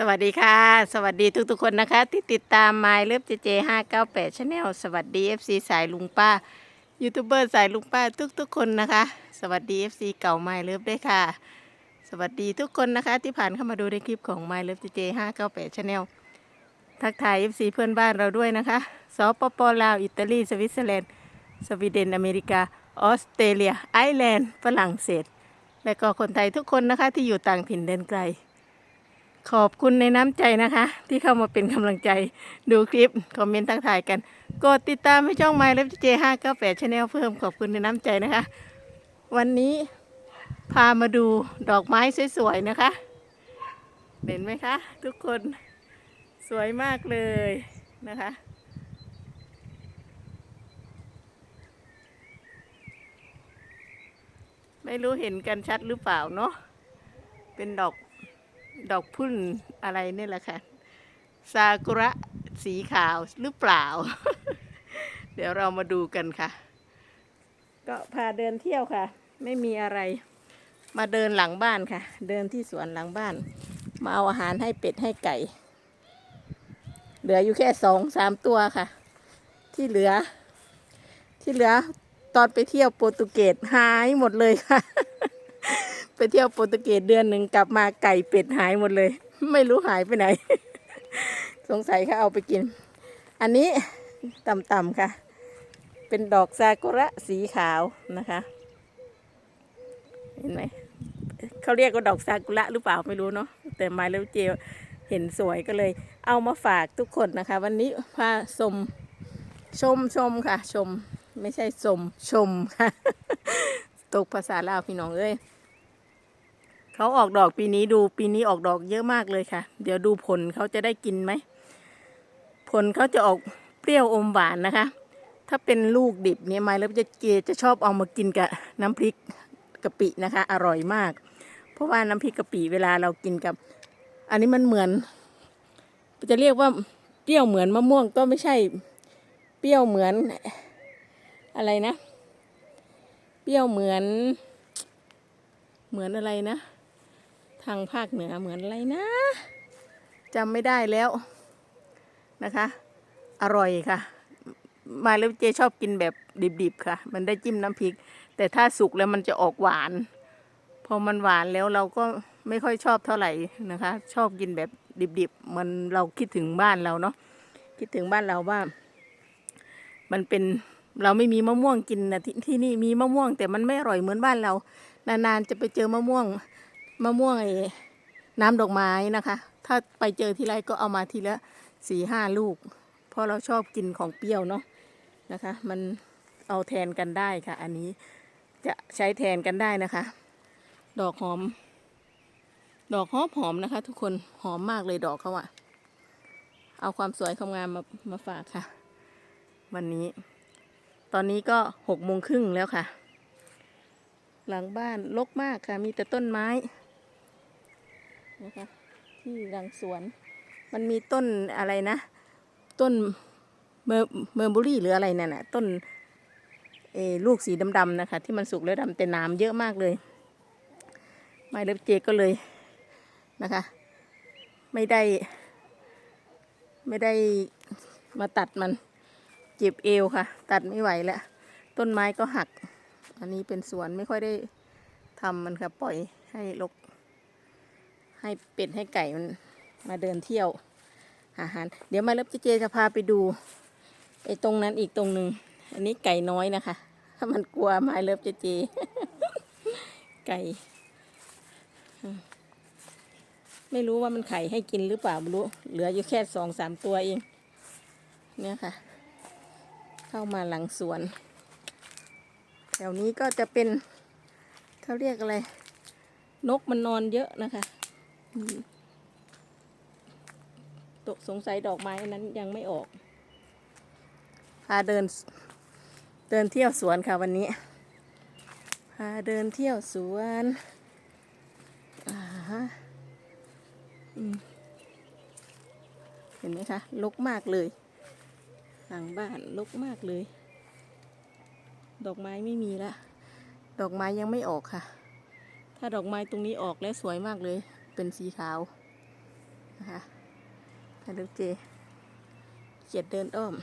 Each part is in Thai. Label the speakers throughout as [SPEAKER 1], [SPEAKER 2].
[SPEAKER 1] สวัสดีค่ะ สวัสดีทุกๆคนนะคะ ที่ติดตาม My เลิฟเจเจห้าเก้าแปดชาแนลสวัสดี FC สายลุงป้ายูทูบเบอร์สายลุงป้าทุกๆคนนะคะ สวัสดี FC เก่า My เลิฟด้วยค่ะ สวัสดีทุกคนนะคะ ที่ผ่านเข้ามาดูในคลิปของ My เลิฟเจเจห้าเก้าแปดชาแนลทักทาย FC เพื่อนบ้านเราด้วยนะคะสปปลาวอิตาลีสวิตเซอร์แลนด์สวีเดนอเมริกาออสเตรเลียไอร์แลนด์ฝรั่งเศส และก็คนไทยทุกคนนะคะที่อยู่ต่างถิ่นเดินไกล ขอบคุณในน้ำใจนะคะ ที่เข้ามาเป็นกำลังใจดูคลิป คอมเมนต์ทักทายกัน กดติดตามให้ช่อง My l e f J 5 9 8 Channel เพิ่มขอบคุณในน้ำใจนะคะ วันนี้พามาดูดอกไม้สวยๆนะคะ เห็นไหมคะ ทุกคนสวยมากเลยนะคะ ไม่รู้เห็นกันชัดหรือเปล่าเนาะเป็นดอก ดอกพุ่นอะไรนี่แหละค่ะซากุระสีขาวหรือเปล่า เดี๋ยวเรามาดูกันค่ะ ก็พาเดินเที่ยวค่ะ ไม่มีอะไร มาเดินหลังบ้านค่ะ เดินที่สวนหลังบ้าน มาเอาอาหารให้เป็ดให้ไก่ เหลืออยู่แค่สองสามตัวค่ะ ที่เหลือ ที่เหลือตอนไปเที่ยวโปรตุเกสหายหมดเลยค่ะ ไปเที่ยวโปรตุเกสเดือนหนึ่งกลับมาไก่เป็ดหายหมดเลย ไม่รู้หายไปไหน สงสัยเขาเอาไปกิน อันนี้ต่ำๆค่ะ เป็นดอกซากุระสีขาวนะคะ เห็นไหมเขาเรียกว่าดอกซากุระหรือเปล่าไม่รู้เนาะแต่มาแล้วเจเห็นสวยก็เลย เอามาฝากทุกคนนะคะ วันนี้พาชมชมชมค่ะ ชม ไม่ใช่ชมชมค่ะ ตกภาษาลาวพี่น้องเอ้ย เขาออกดอกปีนี้ดูปีนี้ออกดอกเยอะมากเลยค่ะ เดี๋ยวดูผลเขาจะได้กินไหม ผลเขาจะออกเปรี้ยวอมหวานนะคะ ถ้าเป็นลูกดิบเนี่ยไม้แล้วจะเกจะชอบเอามากินกับน้ำพริกกะปินะคะ อร่อยมาก เพราะว่าน้ำพริกกะปิเวลาเรากินกับ อันนี้มันเหมือน จะเรียกว่าเปรี้ยวเหมือนมะม่วงก็ไม่ใช่ เปรี้ยวเหมือนอะไรนะ เปรี้ยวเหมือน เหมือนอะไรนะ ทางภาคเหนือเหมือนอะไรนะจำไม่ได้แล้วนะคะ อร่อยค่ะ มาแล้วเจชอบกินแบบดิบๆค่ะ มันได้จิ้มน้ำพริก แต่ถ้าสุกแล้วมันจะออกหวาน พอมันหวานแล้วเราก็ไม่ค่อยชอบเท่าไหร่นะคะ ชอบกินแบบดิบๆมันเราคิดถึงบ้านเราเนาะคิดถึงบ้านเราว่า มันเป็นเราไม่มีมะม่วงกินนะทที่นี่มีมะม่วง แต่มันไม่อร่อยเหมือนบ้านเรา นานๆจะไปเจอมะม่วง มะม่วงไอ้น้ำดอกไม้นะคะ ถ้าไปเจอทีไรก็เอามาทีละสี่ห้าลูก เพราะเราชอบกินของเปรี้ยวเนาะนะคะ มันเอาแทนกันได้ค่ะ อันนี้จะใช้แทนกันได้นะคะ ดอกหอม ดอกหอมหอมนะคะ ทุกคนหอมมากเลยดอกเขาอะเอาความสวยความงามมามาฝากค่ะ วันนี้ ตอนนี้ก็หกโมงครึ่งแล้วค่ะ หลังบ้านรกมากค่ะ มีแต่ต้นไม้ นะคะ ที่หลังสวน มันมีต้นอะไรนะ ต้นเมอร์เมอร์บุรี่หรืออะไรนั่นน่ะต้นเอลูกสีดำๆนะคะ ที่มันสุกแล้วดำแต่น้ำเยอะมากเลย ไม่เล็บเจก็เลยนะคะ ไม่ได้ ไม่ได้มาตัดมันเจ็บเอวค่ะ ตัดไม่ไหวแล้ว ต้นไม้ก็หัก อันนี้เป็นสวนไม่ค่อยได้ทำมันค่ะ ปล่อยให้ลก ให้เป็ดให้ไก่มันมาเดินเที่ยวอาหาร เดี๋ยวมาเล็บเจจะพาไปดูไอ้ตรงนั้นอีกตรงหนึ่งอันนี้ไก่น้อยนะคะถ้ามันกลัวม้เล็บเจเจ ไก่ ไม่รู้ว่ามันไข่ให้กินหรือเปล่าไม่รู้ เหลืออยู่แค่สองสามตัวเอง เนี่ยค่ะ เข้ามาหลังสวน แถวนี้ก็จะเป็นเขาเรียกอะไร นกมันนอนเยอะนะคะ ตกสงสัยดอกไม้อันนั้นยังไม่ออก พาเดิน เดินเที่ยวสวนค่ะวันนี้ พาเดินเที่ยวสวนอ่าฮะเห็นไหมคะลกมากเลยหลังบ้านลกมากเลย ดอกไม้ไม่มีละ ดอกไม้ยังไม่ออกค่ะ ถ้าดอกไม้ตรงนี้ออกแล้วสวยมากเลย เป็นสีขาวนะคะฮัลโหลเจเกียดเดินอ้อม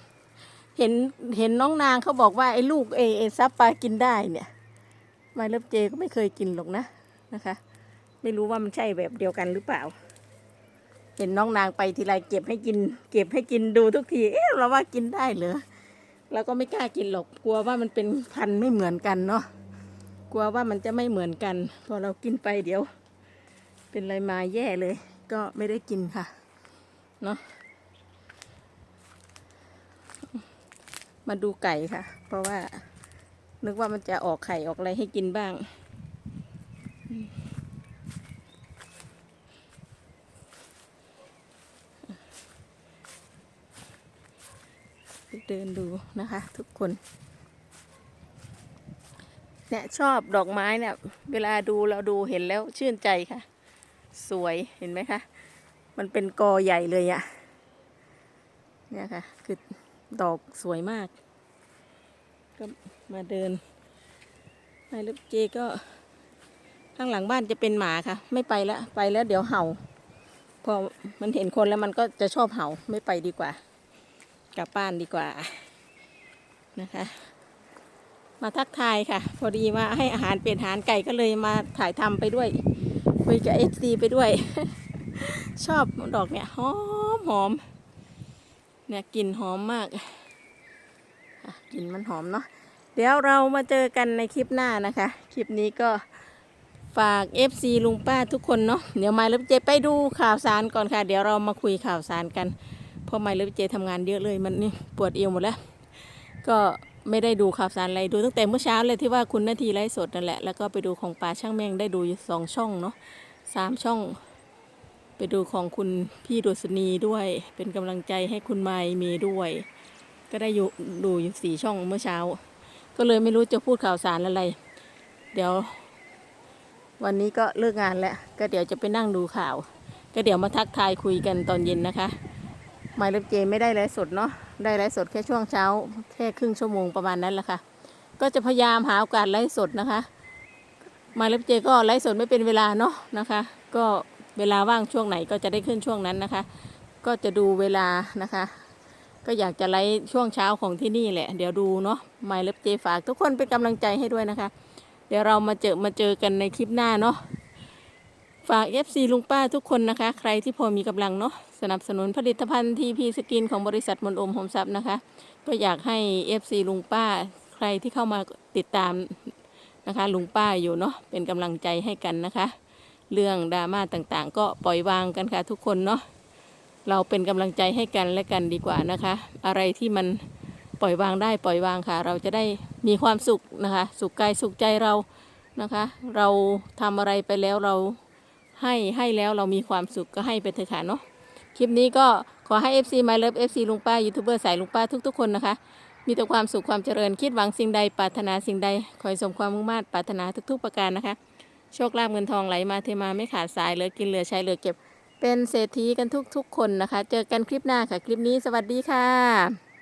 [SPEAKER 1] เห็นเห็นน้องนางเขาบอกว่าไอ้ลูกเอเอซับปลากินได้เนี่ยมาเลิฟเจก็ไม่เคยกินหรอกนะนะคะ ไม่รู้ว่ามันใช่แบบเดียวกันหรือเปล่า เห็นน้องนางไปทีไรเก็บให้กิน เก็บให้กินดูทุกที เอ๊ะเราว่ากินได้เหรอเราก็ไม่กล้ากินหรอกกลัวว่ามันเป็นพันธุ์ไม่เหมือนกันเนาะกลัวว่ามันจะไม่เหมือนกัน พอเรากินไปเดี๋ยว เป็นไรมาแย่เลย ก็ไม่ได้กินค่ะ เนาะมาดูไก่ค่ะ เพราะว่า นึกว่ามันจะออกไข่ออกอะไรให้กินบ้าง เดินดูนะคะ ทุกคน เนี่ยชอบดอกไม้เนี่ย เวลาดูเราดูเห็นแล้วชื่นใจค่ะ สวยเห็นไหมคะ มันเป็นกอใหญ่เลยอะเนี่ยค่ะ คือดอกสวยมาก ก็มาเดินนายลูกเจก็ ข้างหลังบ้านจะเป็นหมาค่ะ ไม่ไปแล้วไปแล้วเดี๋ยวเห่า พอมันเห็นคนแล้วมันก็จะชอบเห่าไม่ไปดีกว่า กลับบ้านดีกว่านะคะ มาทักทายค่ะ พอดีมาให้อาหารเป็นอาหารไก่ก็เลยมาถ่ายทำไปด้วย คุยกับเอซีไปด้วย ชอบดอกเนี่ยหอมหอมเนี่ยกลิ่นหอมมากกลิ่นมันหอมเนาะเดี๋ยวเรามาเจอกันในคลิปหน้านะคะ คลิปนี้ก็ฝาก FC ลุงป้าทุกคนเนาะเดี๋ยวมาแล้วเจไปดูข่าวสารก่อนค่ะ เดี๋ยวเรามาคุยข่าวสารกันเพราะไม่เลยเจทำงานเยอะเลยมันนี่ปวดเอวหมดแล้ว ก็ ไม่ได้ดูข่าวสารอะไรดูตั้งแต่เมื่อเช้าเลยที่ว่าคุณนาทีไลฟ์สดนั่นแหละแล้วก็ไปดูของป่าช่างแมงได้ดูสองช่องเนาะสามช่อง ไปดูของคุณพี่ดุษณีด้วย เป็นกำลังใจให้คุณไมค์มีด้วย ก็ได้อยู่ดูอยู่สี่ช่องเมื่อเช้า ก็เลยไม่รู้จะพูดข่าวสารอะไร เดี๋ยว วันนี้ก็เลิกงานแล้วก็เดี๋ยวจะไปนั่งดูข่าว ก็เดี๋ยวมาทักทายคุยกันตอนเย็นนะคะ หมายเลขเจไม่ได้ไลฟ์สดเนาะได้ไลฟ์สดแค่ช่วงเช้า แค่ครึ่งชั่วโมงประมาณนั้นแหละค่ะ ก็จะพยายามหาโอกาสไลฟ์สดนะคะหมายเลขเจก็ไลฟ์สดไม่เป็นเวลาเนาะนะคะ ก็เวลาว่างช่วงไหนก็จะได้ขึ้นช่วงนั้นนะคะ ก็จะดูเวลานะคะ ก็อยากจะไลฟ์ช่วงเช้าของที่นี่แหละ เดี๋ยวดูเนาะหมายเลขเจฝากทุกคนเป็นกำลังใจให้ด้วยนะคะ เดี๋ยวเรามาเจอมาเจอกันในคลิปหน้าเนาะ ฝาก FC ลุงป้าทุกคนนะคะ ใครที่พอมีกำลังเนาะสนับสนุนผลิตภัณฑ์ทีพีสกินของบริษัทมนโอมโฮมซับนะคะ ก็อยากให้ FC ลุงป้า ใครที่เข้ามาติดตามนะคะ ลุงป้าอยู่เนาะเป็นกำลังใจให้กันนะคะ เรื่องดราม่าต่างๆ ก็ปล่อยวางกันค่ะทุกคนเนาะเราเป็นกำลังใจให้กันและกันดีกว่านะคะ อะไรที่มันปล่อยวางได้ปล่อยวางค่ะ เราจะได้มีความสุขนะคะ สุขกายสุขใจเรานะคะ เราทำอะไรไปแล้วเรา ให้ให้แล้วเรามีความสุขก็ให้ไปเถอะค่ะเนาะคลิปนี้ก็ขอให้ FC My Love FC ลุงป้ายูทูบเบอร์สายลุงป้าทุกๆคนนะคะ มีแต่ความสุขความเจริญคิดหวังสิ่งใดปรารถนาสิ่งใดขอให้สมความมุ่งมั่นปรารถนาทุกๆประการนะคะ โชคลาภเงินทองไหลมาเทมาไม่ขาดสายเหลือกินเหลือใช้เหลือเก็บ เป็นเศรษฐีกันทุกๆคนนะคะ เจอกันคลิปหน้าค่ะ คลิปนี้สวัสดีค่ะ